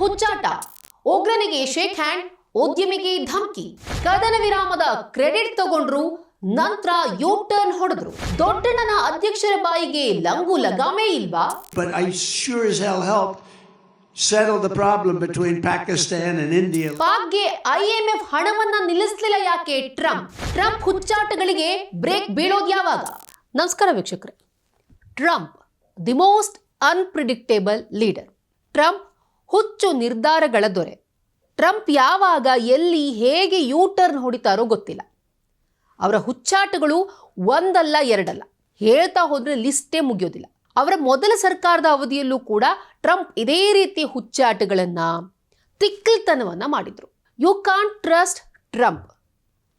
ಹುಚ್ಚಾಟ. ಉಗ್ರನಿಗೆ shake hand ಉದ್ಯಮಿಗೆ ಧಮಕಿ. ಕದನ ವಿರಾಮದ credit ತಗೊಂಡ್ರು ನಂತರ ಯೂ ಟರ್ನ್ ಹೊಡೆದ್ರು. ದೊಡ್ಡಣ್ಣನ ಅಧ್ಯಕ್ಷರ ಬಾಯಿಗೆ ಲಂಗು ಲಗಾಮೇ ಇಲ್ವಾ? But I sure as hell helped settle the problem between Pakistan and India. ಪಾಕ್ಗೆ ಐಎಂಎಫ್ ಹಣವನ್ನ ನಿಲ್ಲಿಸಲಿಲ್ಲ ಯಾಕೆ ಟ್ರಂಪ್? ಟ್ರಂಪ್ ಹುಚ್ಚಾಟಗಳಿಗೆ ಬ್ರೇಕ್ ಬೀಳೋದು ಯಾವಾಗ? ನಮಸ್ಕಾರ ವೀಕ್ಷಕರೇ. Trump the most unpredictable leader Trump ಹುಚ್ಚು ನಿರ್ಧಾರಗಳ ದೊರೆ. ಟ್ರಂಪ್ ಯಾವಾಗ ಎಲ್ಲಿ ಹೇಗೆ ಯೂ ಟರ್ನ್ ಹೊಡಿತಾರೋ ಗೊತ್ತಿಲ್ಲ. ಅವರ ಹುಚ್ಚಾಟಗಳು ಒಂದಲ್ಲ ಎರಡಲ್ಲ. ಹೇಳ್ತಾ ಹೋದರೆ ಲಿಸ್ಟೇ ಮುಗಿಯೋದಿಲ್ಲ. ಅವರ ಮೊದಲ ಸರ್ಕಾರದ ಅವಧಿಯಲ್ಲೂ ಕೂಡ ಟ್ರಂಪ್ ಇದೇ ರೀತಿ ಹುಚ್ಚಾಟಗಳನ್ನು ತಿಕ್ಕಲ್ತನವನ್ನು ಮಾಡಿದರು. ಯು ಕಾಂಟ್ ಟ್ರಸ್ಟ್ ಟ್ರಂಪ್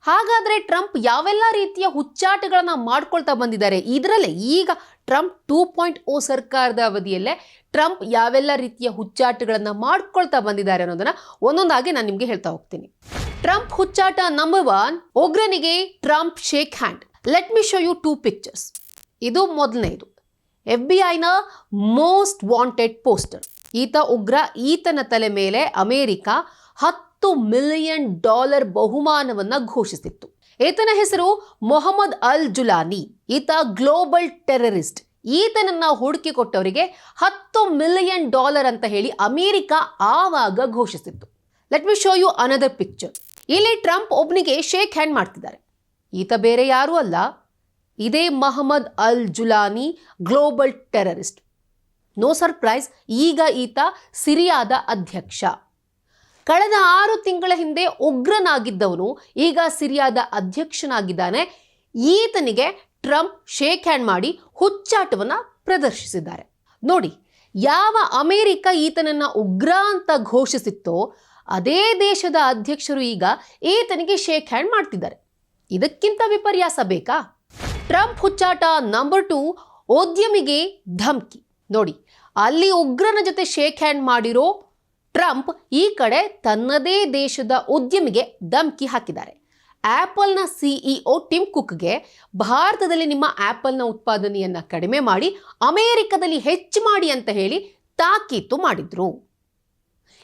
ಹಾಗಾದರೆ ಟ್ರಂಪ್ ಯಾವೆಲ್ಲ ರೀತಿಯ ಹುಚ್ಚಾಟಗಳನ್ನು ಮಾಡ್ಕೊಳ್ತಾ ಬಂದಿದ್ದಾರೆ, ಇದರಲ್ಲೇ ಈಗ ಟ್ರಂಪ್ ಟೂ ಪಾಯಿಂಟ್ ಓ ಸರ್ಕಾರದ ಅವಧಿಯಲ್ಲೇ ಟ್ರಂಪ್ ಯಾವೆಲ್ಲ ರೀತಿಯ ಹುಚ್ಚಾಟಗಳನ್ನು ಮಾಡ್ಕೊಳ್ತಾ ಬಂದಿದ್ದಾರೆ ಅನ್ನೋದನ್ನ ಒಂದೊಂದಾಗಿ ನಾನು ನಿಮಗೆ ಹೇಳ್ತಾ ಹೋಗ್ತೀನಿ. ಟ್ರಂಪ್ ಹುಚ್ಚಾಟ number one ಉಗ್ರನಿಗೆ Trump shake hand let me show you two pictures ಇದು ಮೊದಲನೇದು. ಎಫ್ ಬಿ ಐನ ಮೋಸ್ಟ್ ವಾಂಟೆಡ್ ಪೋಸ್ಟರ್ ಈತ ಉಗ್ರ, ಈತನ ತಲೆ ಮೇಲೆ ಅಮೆರಿಕ ಹತ್ತು ಮಿಲಿಯನ್ ಡಾಲರ್ ಬಹುಮಾನವನ್ನ ಘೋಷಿಸಿತ್ತು. ಈತನ ಹೆಸರು ಮೊಹಮ್ಮದ್ ಅಲ್ ಜುಲಾನಿ. ಈತ ಗ್ಲೋಬಲ್ ಟೆರರಿಸ್ಟ್. ಈತನನ್ನ ಹುಡುಕಿ ಕೊಟ್ಟವರಿಗೆ ಹತ್ತು ಮಿಲಿಯನ್ ಡಾಲರ್ ಅಂತ ಹೇಳಿ ಅಮೆರಿಕ ಆವಾಗ ಘೋಷಿಸಿತ್ತು. Let me show you another picture ಇಲ್ಲಿ ಟ್ರಂಪ್ ಒಬ್ಬನಿಗೆ ಶೇಕ್ ಹ್ಯಾಂಡ್ ಮಾಡ್ತಿದ್ದಾರೆ. ಈತ ಬೇರೆ ಯಾರೂ ಅಲ್ಲ. ಇದೇ Mohammed al Julani, global terrorist. No surprise ಈಗ ಈತ ಸಿರಿಯಾದ ಅಧ್ಯಕ್ಷ. ಕಳೆದ ಆರು ತಿಂಗಳ ಹಿಂದೆ ಉಗ್ರನಾಗಿದ್ದವನು ಈಗ ಸಿರಿಯಾದ ಅಧ್ಯಕ್ಷನಾಗಿದ್ದಾನೆ. ಈತನಿಗೆ ಟ್ರಂಪ್ ಶೇಕ್ ಹ್ಯಾಂಡ್ ಮಾಡಿ ಹುಚ್ಚಾಟವನ್ನು ಪ್ರದರ್ಶಿಸಿದ್ದಾರೆ. ನೋಡಿ, ಯಾವ ಅಮೆರಿಕ ಈತನನ್ನು ಉಗ್ರ ಅಂತ ಘೋಷಿಸಿತ್ತೋ, ಅದೇ ದೇಶದ ಅಧ್ಯಕ್ಷರು ಈಗ ಈತನಿಗೆ ಶೇಕ್ ಹ್ಯಾಂಡ್ ಮಾಡ್ತಿದ್ದಾರೆ. ಇದಕ್ಕಿಂತ ವಿಪರ್ಯಾಸ ಬೇಕಾ? ಟ್ರಂಪ್ ಹುಚ್ಚಾಟ ನಂಬರ್ ಟು, ಉದ್ಯಮಿಗೆ ಧಮ್ಕಿ. ನೋಡಿ, ಅಲ್ಲಿ ಉಗ್ರನ ಜೊತೆ ಶೇಕ್ ಹ್ಯಾಂಡ್ ಮಾಡಿರೋ ಟ್ರಂಪ್ ಈ ಕಡೆ ತನ್ನದೇ ದೇಶದ ಉದ್ಯಮಿಗೆ ಧಮ್ಕಿ ಹಾಕಿದ್ದಾರೆ. ಆಪಲ್ನ ಸಿಇಒ ಟಿಮ್ ಕುಕ್ಗೆ ಭಾರತದಲ್ಲಿ ನಿಮ್ಮ ಆ್ಯಪಲ್ನ ಉತ್ಪಾದನೆಯನ್ನ ಕಡಿಮೆ ಮಾಡಿ, ಅಮೆರಿಕದಲ್ಲಿ ಹೆಚ್ಚು ಮಾಡಿ ಅಂತ ಹೇಳಿ ತಾಕೀತು ಮಾಡಿದ್ರು.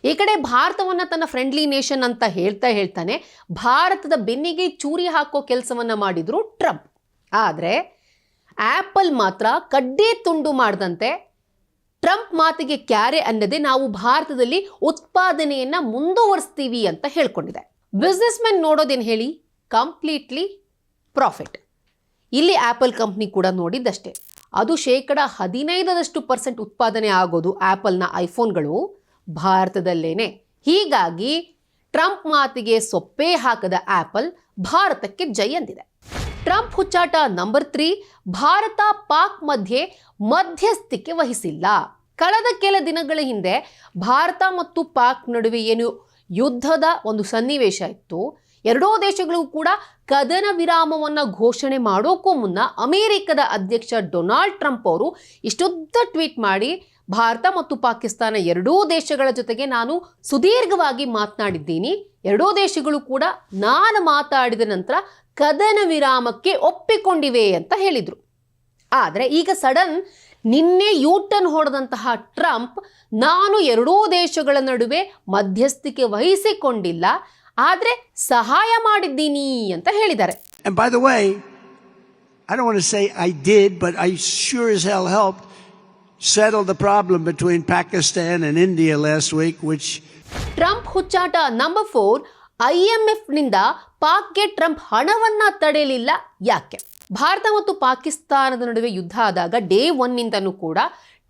ಈ ಕಡೆ ಭಾರತವನ್ನು ತನ್ನ ಫ್ರೆಂಡ್ಲಿ ನೇಷನ್ ಅಂತ ಹೇಳ್ತಾ ಹೇಳ್ತಾನೆ, ಭಾರತದ ಬೆನ್ನಿಗೆ ಚೂರಿ ಹಾಕೋ ಕೆಲಸವನ್ನು ಮಾಡಿದ್ರು ಟ್ರಂಪ್. ಆದರೆ ಆ್ಯಪಲ್ ಮಾತ್ರ ಕಡ್ಡಿ ತುಂಡು ಮಾಡದಂತೆ ಟ್ರಂಪ್ ಮಾತಿಗೆ ಕ್ಯಾರೆ ಅನ್ನದೆ ನಾವು ಭಾರತದಲ್ಲಿ ಉತ್ಪಾದನೆಯನ್ನ ಮುಂದುವರಿಸ್ತೀವಿ ಅಂತ ಹೇಳ್ಕೊಂಡಿದೆ. ಬಿಸ್ನೆಸ್ ಮೆನ್ ನೋಡೋದೇನು ಹೇಳಿ? Completely profit. ಇಲ್ಲಿ ಆಪಲ್ ಕಂಪ್ನಿ ಕೂಡ ನೋಡಿದ್ದಷ್ಟೇ. ಅದು ಶೇಕಡ ಹದಿನೈದರಷ್ಟು ಪರ್ಸೆಂಟ್ ಉತ್ಪಾದನೆ ಆಗೋದು ಆಪಲ್ನ ಐಫೋನ್ಗಳು. ಭಾರತದಲ್ಲೇನೆ. ಹೀಗಾಗಿ ಟ್ರಂಪ್ ಮಾತಿಗೆ ಸೊಪ್ಪೇ ಹಾಕದ ಆಪಲ್ ಭಾರತಕ್ಕೆ ಜೈ ಅಂದಿದೆ ಟ್ರಂಪ್ ಹುಚ್ಚಾಟ ನಂಬರ್ ತ್ರೀ, ಭಾರತ ಪಾಕ್ ಮಧ್ಯೆ ಮಧ್ಯಸ್ಥಿಕೆ ವಹಿಸಿಲ್ಲ. ಕಳೆದ ಕೆಲ ದಿನಗಳ ಹಿಂದೆ ಭಾರತ ಮತ್ತು ಪಾಕ್ ನಡುವೆ ಏನು ಯುದ್ಧದ ಒಂದು ಸನ್ನಿವೇಶ ಇತ್ತು. ಎರಡೂ ದೇಶಗಳು ಕೂಡ ಕದನ ವಿರಾಮವನ್ನು ಘೋಷಣೆ ಮಾಡೋಕ್ಕೂ ಮುನ್ನ ಅಮೆರಿಕದ ಅಧ್ಯಕ್ಷ ಡೊನಾಲ್ಡ್ ಟ್ರಂಪ್ ಅವರು ಇಷ್ಟುದ್ದ ಟ್ವೀಟ್ ಮಾಡಿ, ಭಾರತ ಮತ್ತು ಪಾಕಿಸ್ತಾನ ಎರಡೂ ದೇಶಗಳ ಜೊತೆಗೆ ನಾನು ಸುದೀರ್ಘವಾಗಿ ಮಾತನಾಡಿದ್ದೀನಿ. ಎರಡೂ ದೇಶಗಳು ಕೂಡ ನಾನು ಮಾತಾಡಿದ ನಂತರ ಕದನ ವಿರಾಮಕ್ಕೆ ಒಪ್ಪಿಕೊಂಡಿವೆ ಅಂತ ಹೇಳಿದರು. ಆದರೆ ಈಗ ಸಡನ್ ನಿನ್ನೆ ಯೂಟನ್ ಹೊಡೆದಂತಹ ಟ್ರಂಪ್ ನಾನು ಎರಡೂ ದೇಶಗಳ ನಡುವೆ ಮಧ್ಯಸ್ಥಿಕೆ ವಹಿಸಿಕೊಂಡಿಲ್ಲ ಆದರೆ ಸಹಾಯ ಮಾಡಿದ್ದೀನಿ ಅಂತ ಹೇಳಿದ್ದಾರೆ. ಐ ಟ್ರಂಪ್ ಹುಚ್ಚಾಟ ನಂಬರ್ ಫೋರ್ ಐ ನಿಂದ ಎಫ್ನಿಂದ ಪಾಕ್ಗೆ ಟ್ರಂಪ್ ಹಣವನ್ನ ತಡೆಯಲಿಲ್ಲ ಯಾಕೆ? ಭಾರತ ಮತ್ತು ಪಾಕಿಸ್ತಾನದ ನಡುವೆ ಯುದ್ಧ ಆದಾಗ ಡೇ ಒನ್ನಿಂದನೂ ಕೂಡ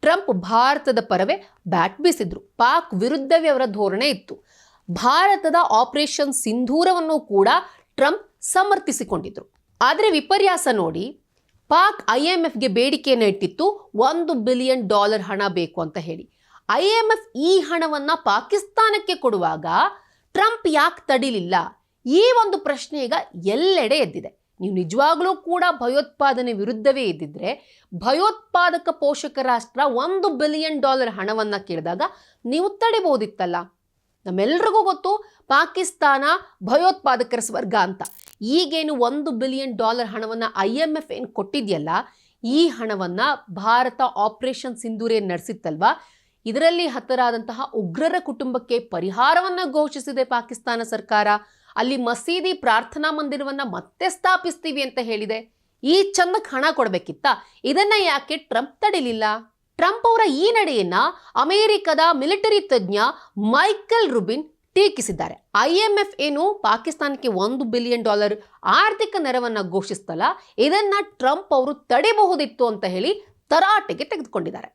ಟ್ರಂಪ್ ಭಾರತದ ಪರವೇ ಬ್ಯಾಟ್ ಬೀಸಿದ್ರು. ಪಾಕ್ ವಿರುದ್ಧವೇ ಅವರ ಧೋರಣೆ ಇತ್ತು. ಭಾರತದ ಆಪರೇಷನ್ ಸಿಂಧೂರವನ್ನು ಕೂಡ ಟ್ರಂಪ್ ಸಮರ್ಥಿಸಿಕೊಂಡಿದ್ರು. ಆದರೆ ವಿಪರ್ಯಾಸ ನೋಡಿ, ಪಾಕ್ ಐ ಎಂ ಎಫ್ಗೆ ಬೇಡಿಕೆಯನ್ನು ಇಟ್ಟಿತ್ತು, ಒಂದು ಬಿಲಿಯನ್ ಡಾಲರ್ ಹಣ ಬೇಕು ಅಂತ ಹೇಳಿ. ಐ ಎಂ ಎಫ್ ಈ ಹಣವನ್ನು ಪಾಕಿಸ್ತಾನಕ್ಕೆ ಕೊಡುವಾಗ ಟ್ರಂಪ್ ಯಾಕೆ ತಡಿಲಿಲ್ಲ? ಈ ಒಂದು ಪ್ರಶ್ನೆ ಈಗ ಎಲ್ಲೆಡೆ ಎದ್ದಿದೆ. ನೀವು ನಿಜವಾಗ್ಲೂ ಕೂಡ ಭಯೋತ್ಪಾದನೆ ವಿರುದ್ಧವೇ ಇದ್ದಿದ್ರೆ ಭಯೋತ್ಪಾದಕ ಪೋಷಕ ರಾಷ್ಟ್ರ ಒಂದು ಬಿಲಿಯನ್ ಡಾಲರ್ ಹಣವನ್ನ ಕೇಳಿದಾಗ ನೀವು ತಡಿಬಹುದಿತ್ತಲ್ಲ. ನಮ್ಮೆಲ್ರಿಗೂ ಗೊತ್ತು ಪಾಕಿಸ್ತಾನ ಭಯೋತ್ಪಾದಕರ ಸ್ವರ್ಗ ಅಂತ. ಈಗೇನು ಒಂದು ಬಿಲಿಯನ್ ಡಾಲರ್ ಹಣವನ್ನು ಐ ಎಂ ಎಫ್ ಏನು ಕೊಟ್ಟಿದೆಯಲ್ಲ, ಈ ಹಣವನ್ನು ಭಾರತ ಆಪರೇಷನ್ ಸಿಂಧೂರೇ ನಡೆಸಿತ್ತಲ್ವಾ? ಇದರಲ್ಲಿ ಹತರಾದಂತಹ ಉಗ್ರರ ಕುಟುಂಬಕ್ಕೆ ಪರಿಹಾರವನ್ನ ಘೋಷಿಸಿದೆ ಪಾಕಿಸ್ತಾನ ಸರ್ಕಾರ. ಅಲ್ಲಿ ಮಸೀದಿ ಪ್ರಾರ್ಥನಾ ಮಂದಿರವನ್ನ ಮತ್ತೆ ಸ್ಥಾಪಿಸ್ತೀವಿ ಅಂತ ಹೇಳಿದೆ. ಈ ಚಂದಕ್ಕೆ ಹಣ ಕೊಡಬೇಕಿತ್ತ? ಇದನ್ನ ಯಾಕೆ ಟ್ರಂಪ್ ತಡಿಲಿಲ್ಲ? ಟ್ರಂಪ್ ಅವರ ಈ ನಡೆಯನ್ನ ಅಮೆರಿಕದ ಮಿಲಿಟರಿ ತಜ್ಞ ಮೈಕಲ್ ರುಬಿನ್ ಟೀಕಿಸಿದ್ದಾರೆ. ಐಎಂಎಫ್ ಏನು? ಪಾಕಿಸ್ತಾನಕ್ಕೆ ಒಂದು ಬಿಲಿಯನ್ ಡಾಲರ್ ಆರ್ಥಿಕ ನೆರವನ್ನು ಘೋಷಿಸ್ತಲ್ಲ, ಇದನ್ನ ಟ್ರಂಪ್ ಅವರು ತಡೆಯಬಹುದಿತ್ತು ಅಂತ ಹೇಳಿ ತರಾಟೆಗೆ ತೆಗೆದುಕೊಂಡಿದ್ದಾರೆ.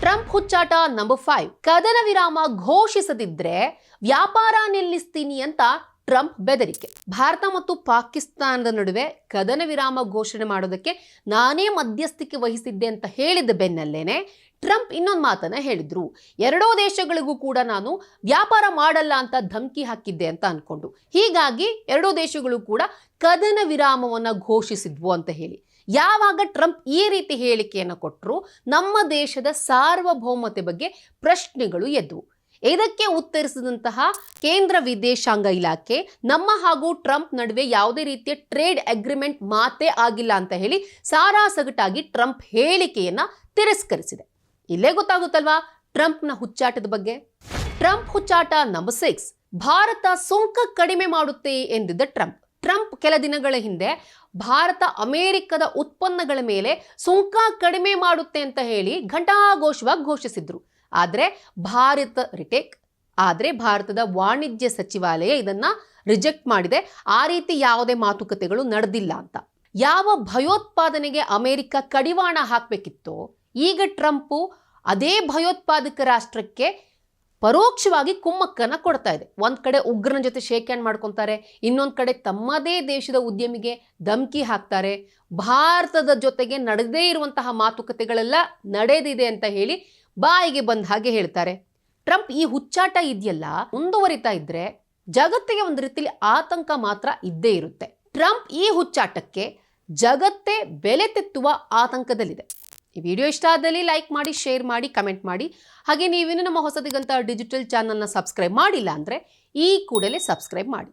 ಟ್ರಂಪ್ ಹುಚ್ಚಾಟ ನಂಬರ್ ಫೈವ್, ಕದನ ವಿರಾಮ ಘೋಷಿಸದಿದ್ರೆ ವ್ಯಾಪಾರ ನಿಲ್ಲಿಸ್ತೀನಿ ಅಂತ ಟ್ರಂಪ್ ಬೆದರಿಕೆ. ಭಾರತ ಮತ್ತು ಪಾಕಿಸ್ತಾನದ ನಡುವೆ ಕದನ ವಿರಾಮ ಘೋಷಣೆ ಮಾಡೋದಕ್ಕೆ ನಾನೇ ಮಧ್ಯಸ್ಥಿಕೆ ವಹಿಸಿದ್ದೆ ಅಂತ ಹೇಳಿದ ಬೆನ್ನಲ್ಲೇನೆ ಟ್ರಂಪ್ ಇನ್ನೊಂದು ಮಾತನ್ನ ಹೇಳಿದ್ರು. ಎರಡೂ ದೇಶಗಳಿಗೂ ಕೂಡ ನಾನು ವ್ಯಾಪಾರ ಮಾಡಲ್ಲ ಅಂತ ಧಮಕಿ ಹಾಕಿದ್ದೆ ಅಂತ ಅನ್ಕೊಂಡು. ಹೀಗಾಗಿ ಎರಡೂ ದೇಶಗಳು ಕೂಡ ಕದನ ವಿರಾಮವನ್ನ ಘೋಷಿಸಿದ್ವು ಅಂತ ಹೇಳಿ. ಯಾವಾಗ ಟ್ರಂಪ್ ಈ ರೀತಿ ಹೇಳಿಕೆಯನ್ನು ಕೊಟ್ಟರು ನಮ್ಮ ದೇಶದ ಸಾರ್ವಭೌಮತೆ ಬಗ್ಗೆ ಪ್ರಶ್ನೆಗಳು ಎದ್ವು ಇದಕ್ಕೆ ಉತ್ತರಿಸಿದಂತಹ ಕೇಂದ್ರ ವಿದೇಶಾಂಗ ಇಲಾಖೆ, ನಮ್ಮ ಹಾಗೂ ಟ್ರಂಪ್ ನಡುವೆ ಯಾವುದೇ ರೀತಿಯ ಟ್ರೇಡ್ ಅಗ್ರಿಮೆಂಟ್ ಮಾತೇ ಆಗಿಲ್ಲ ಅಂತ ಹೇಳಿ ಸಾರಾಸಗಟಾಗಿ ಟ್ರಂಪ್ ಹೇಳಿಕೆಯನ್ನ ತಿರಸ್ಕರಿಸಿದೆ. ಇಲ್ಲೇ ಗೊತ್ತಾಗುತ್ತಲ್ವಾ ಟ್ರಂಪ್ನ ಹುಚ್ಚಾಟದ ಬಗ್ಗೆ? ಟ್ರಂಪ್ ಹುಚ್ಚಾಟ ನಂಬರ್ ಸಿಕ್ಸ್ ಭಾರತ ಸುಂಕ ಕಡಿಮೆ ಮಾಡುತ್ತೆ ಎಂದಿದ್ದ ಟ್ರಂಪ್. ಟ್ರಂಪ್ ಕೆಲ ದಿನಗಳ ಹಿಂದೆ ಭಾರತ ಅಮೆರಿಕದ ಉತ್ಪನ್ನಗಳ ಮೇಲೆ ಸುಂಕ ಕಡಿಮೆ ಮಾಡುತ್ತೆ ಅಂತ ಹೇಳಿ ಘಂಟಾಘೋಷವಾಗಿ ಘೋಷಿಸಿದ್ರು. ಆದರೆ ಭಾರತ, ರಿಟೇಕ್, ಆದರೆ ಭಾರತದ ವಾಣಿಜ್ಯ ಸಚಿವಾಲಯ ಇದನ್ನ ರಿಜೆಕ್ಟ್ ಮಾಡಿದೆ. ಆ ರೀತಿ ಯಾವುದೇ ಮಾತುಕತೆಗಳು ನಡೆದಿಲ್ಲ ಅಂತ. ಯಾವ ಭಯೋತ್ಪಾದನೆಗೆ ಅಮೆರಿಕ ಕಡಿವಾಣ ಹಾಕಬೇಕಿತ್ತೋ, ಈಗ ಟ್ರಂಪು ಅದೇ ಭಯೋತ್ಪಾದಕ ರಾಷ್ಟ್ರಕ್ಕೆ ಪರೋಕ್ಷವಾಗಿ ಕುಮ್ಮಕ್ಕನ ಕೊಡ್ತಾ ಇದೆ. ಒಂದು ಕಡೆ ಉಗ್ರನ ಜೊತೆ ಶೇಕ್ ಹ್ಯಾಂಡ್ ಮಾಡ್ಕೊತಾರೆ, ಇನ್ನೊಂದು ಕಡೆ ತಮ್ಮದೇ ದೇಶದ ಉದ್ಯಮಿಗೆ ಧಮಕಿ ಹಾಕ್ತಾರೆ. ಭಾರತದ ಜೊತೆಗೆ ನಡೆದೇ ಇರುವಂತಹ ಮಾತುಕತೆಗಳೆಲ್ಲ ನಡೆದಿದೆ ಅಂತ ಹೇಳಿ ಬಾಯಿಗೆ ಬಂದ ಹಾಗೆ ಹೇಳ್ತಾರೆ. ಟ್ರಂಪ್ ಈ ಹುಚ್ಚಾಟ ಇದೆಯಲ್ಲ, ಮುಂದುವರಿತಾ ಇದ್ರೆ ಜಗತ್ತಿಗೆ ಒಂದು ರೀತಿಯಲ್ಲಿ ಆತಂಕ ಮಾತ್ರ ಇದ್ದೇ ಇರುತ್ತೆ. ಟ್ರಂಪ್ ಈ ಹುಚ್ಚಾಟಕ್ಕೆ ಜಗತ್ತೇ ಬೆಲೆ ತೆತ್ತುವ ಆತಂಕದಲ್ಲಿದೆ. ಈ ವಿಡಿಯೋ ಇಷ್ಟ ಆದಲ್ಲಿ ಲೈಕ್ ಮಾಡಿ, ಶೇರ್ ಮಾಡಿ, ಕಮೆಂಟ್ ಮಾಡಿ. ಹಾಗೆ ನೀವೇನು ನಮ್ಮ ಹೊಸದಿಗಂತ ಡಿಜಿಟಲ್ ಚಾನಲ್ನ ಸಬ್ಸ್ಕ್ರೈಬ್ ಮಾಡಿಲ್ಲ ಅಂದರೆ ಈ ಕೂಡಲೇ ಸಬ್ಸ್ಕ್ರೈಬ್ ಮಾಡಿ.